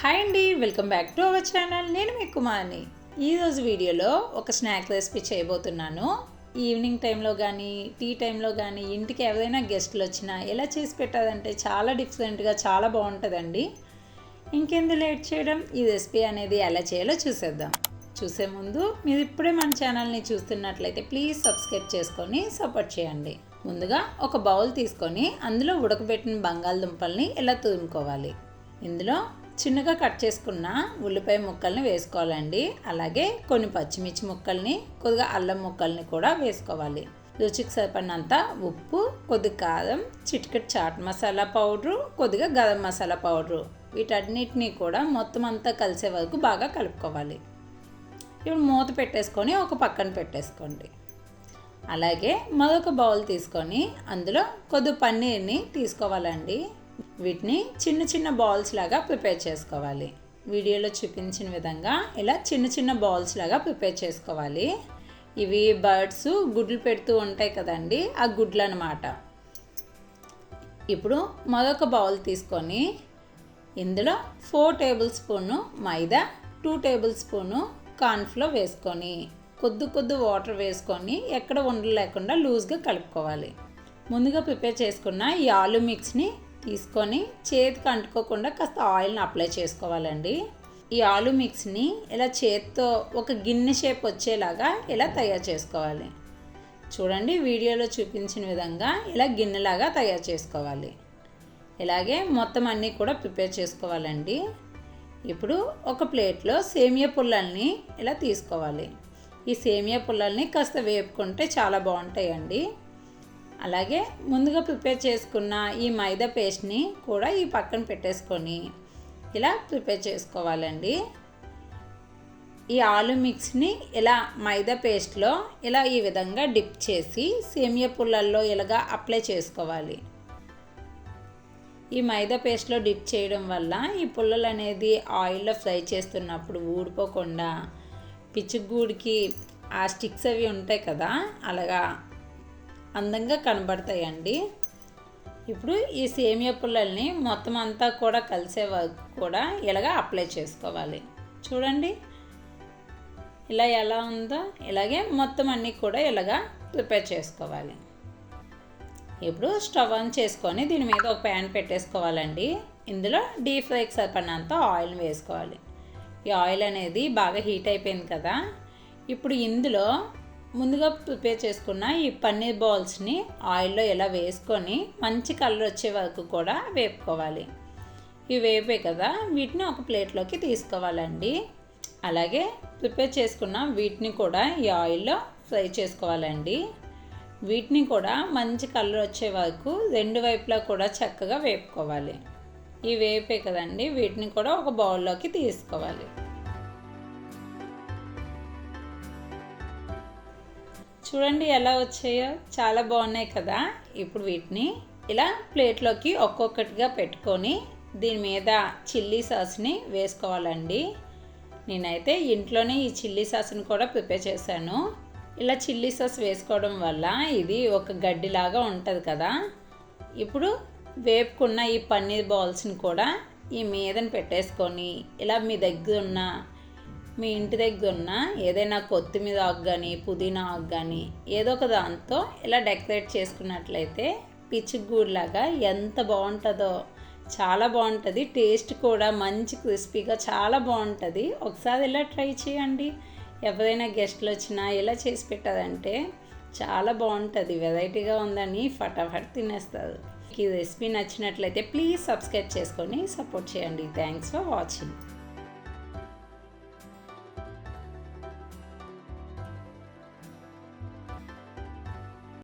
Hi అండి welcome back to our channel నేను మీ కుమార్ని. ఈరోజు వీడియోలో ఒక స్నాక్ రెసిపీ చేయబోతున్నాను. ఈవినింగ్ టైంలో కానీ టీ టైంలో కానీ ఇంటికి ఎవరైనా గెస్ట్లు వచ్చినా ఎలా చేసి పెట్టాలంటే చాలా డిఫరెంట్గా చాలా బాగుంటుందండి. ఇంకెందు లేట్ చేయడం? ఈ రెసిపీ అనేది ఎలా చేయాలో చూసేద్దాం. చూసే ముందు మీరు ఇప్పుడే మన ఛానల్ని చూస్తున్నట్లయితే ప్లీజ్ సబ్స్క్రైబ్ చేసుకొని సపోర్ట్ చేయండి. ముందుగా ఒక బౌల్ తీసుకొని అందులో ఉడకబెట్టిన బంగాళదుంపల్ని ఇలా తురుముకోవాలి ఇందులో చిన్నగా కట్ చేసుకున్న ఉల్లిపాయ ముక్కల్ని వేసుకోవాలండి. అలాగే కొన్ని పచ్చిమిర్చి ముక్కల్ని కొద్దిగా అల్లం ముక్కల్ని కూడా వేసుకోవాలి. రుచికి సరిపడినంత ఉప్పు కొద్ది కారం చిటికెట్ చాట్ మసాలా పౌడరు కొద్దిగా గరం మసాలా పౌడరు. వీటన్నిటిని కూడా మొత్తం అంతా కలిసే వరకు బాగా కలుపుకోవాలి. ఇప్పుడు మూత పెట్టేసుకొని ఒక పక్కన పెట్టేసుకోండి. అలాగే మరొక బౌల్ తీసుకొని అందులో కొద్ది పన్నీర్ని తీసుకోవాలండి. వీటిని చిన్న చిన్న బాల్స్ లాగా ప్రిపేర్ చేసుకోవాలి. వీడియోలో చూపించిన విధంగా ఇలా చిన్న చిన్న బాల్స్ లాగా ప్రిపేర్ చేసుకోవాలి. ఇవి బర్డ్స్ గుడ్లు పెడుతూ ఉంటాయి కదండి ఆ గుడ్లు అనమాట ఇప్పుడు మరొక బౌల్ తీసుకొని ఇందులో four tablespoon maida two tablespoon cornflour వేసుకొని కొద్ది కొద్ది వాటర్ వేసుకొని ఎక్కడ ఉండలేకుండా లూజ్గా కలుపుకోవాలి. ముందుగా ప్రిపేర్ చేసుకున్న ఈ ఆలు మిక్స్ని తీసుకొని చేతికి అంటుకోకుండా కాస్త ఆయిల్ని అప్లై చేసుకోవాలండి. ఈ ఆలు మిక్స్ని ఇలా చేత్తో ఒక గిన్నె షేప్ వచ్చేలాగా ఇలా తయారు చేసుకోవాలి. చూడండి వీడియోలో చూపించిన విధంగా ఇలా గిన్నెలాగా తయారు చేసుకోవాలి. ఇలాగే మొత్తం అన్నీ కూడా ప్రిపేర్ చేసుకోవాలండి. ఇప్పుడు ఒక ప్లేట్లో సేమియా పుల్లల్ని ఇలా తీసుకోవాలి. ఈ సేమియా పుల్లల్ని కాస్త వేపుకుంటే చాలా బాగుంటాయండి. అలాగే ముందుగా ప్రిపేర్ చేసుకున్న ఈ మైదా పేస్ట్ని కూడా ఈ పక్కన పెట్టేసుకొని ఇలా ప్రిపేర్ చేసుకోవాలండి. ఈ ఆలు మిక్స్ని ఇలా మైదా పేస్ట్లో ఇలా ఈ విధంగా డిప్ చేసి సేమియా పుల్లల్లో ఇలాగా అప్లై చేసుకోవాలి. ఈ మైదా పేస్ట్లో డిప్ చేయడం వల్ల ఈ పుల్లలు అనేది ఆయిల్లో ఫ్రై చేస్తున్నప్పుడు ఊడిపోకుండా పిచ్చుగూడికి ఆ స్టిక్స్ అవి ఉంటాయి కదా అలాగా అందంగా కనబడతాయండి. ఇప్పుడు ఈ సేమియా పుల్లల్ని మొత్తం అంతా కూడా కలిసే వరకు కూడా ఇలాగా అప్లై చేసుకోవాలి. చూడండి. ఇలా ఎలా ఉందో ఇలాగే మొత్తం అన్నీ కూడా ఇలాగా ప్రిపేర్ చేసుకోవాలి. ఇప్పుడు స్టవ్ ఆన్ చేసుకొని దీని మీద ఒక ప్యాన్ పెట్టేసుకోవాలండి. ఇందులో డీప్ ఫ్రైకి సరిపడినంత ఆయిల్ వేసుకోవాలి. ఈ ఆయిల్ అనేది బాగా హీట్ అయిపోయింది కదా. ఇప్పుడు ఇందులో ముందుగా ప్రిపేర్ చేసుకున్న ఈ పన్నీర్ బాల్స్ని ఆయిల్లో ఇలా వేసుకొని మంచి కలర్ వచ్చే వరకు కూడా వేపుకోవాలి. ఇవి వేపే కదా వీటిని ఒక ప్లేట్లోకి తీసుకోవాలండి. అలాగే ప్రిపేర్ చేసుకున్న వీటిని కూడా ఈ ఆయిల్లో ఫ్రై చేసుకోవాలండి. వీటిని కూడా మంచి కలర్ వచ్చే వరకు రెండు వైపులా కూడా చక్కగా వేపుకోవాలి. ఈ వేపే కదండి వీటిని కూడా ఒక బౌల్లోకి తీసుకోవాలి. చూడండి ఎలా వచ్చాయో. చాలా బాగున్నాయి కదా. ఇప్పుడు వీటిని ఇలా ప్లేట్లోకి ఒక్కొక్కటిగా పెట్టుకొని దీని మీద చిల్లీ సాస్ని వేసుకోవాలండి. నేనైతే ఇంట్లోనే ఈ చిల్లీ సాస్ని కూడా ప్రిపేర్ చేశాను. ఇలా చిల్లీ సాస్ వేసుకోవడం వల్ల ఇది ఒక గడ్డిలాగా ఉంటుంది కదా. ఇప్పుడు వేపుకున్న ఈ పన్నీర్ బాల్స్ని కూడా ఈ మీదన పెట్టేసుకొని ఇలా మీ దగ్గర ఉన్న మీ ఇంటి దగ్గర ఉన్న ఏదైనా కొత్తిమీర ఆకు కానీ పుదీనా ఆకు కానీ ఏదో ఒక దాంతో ఇలా డెకరేట్ చేసుకున్నట్లయితే పిచ్చిగూడ్లాగా ఎంత బాగుంటుందో చాలా బాగుంటుంది. టేస్ట్ కూడా మంచి క్రిస్పీగా చాలా బాగుంటుంది. ఒకసారి ఇలా ట్రై చేయండి. ఎవరైనా గెస్ట్లు వచ్చినా ఇలా చేసి పెట్టారంటే చాలా బాగుంటుంది. వెరైటీగా ఉందని ఫటాఫట్ తినేస్తారు. ఈ రెసిపీ నచ్చినట్లయితే ప్లీజ్ సబ్స్క్రైబ్ చేసుకొని సపోర్ట్ చేయండి. Thanks for watching.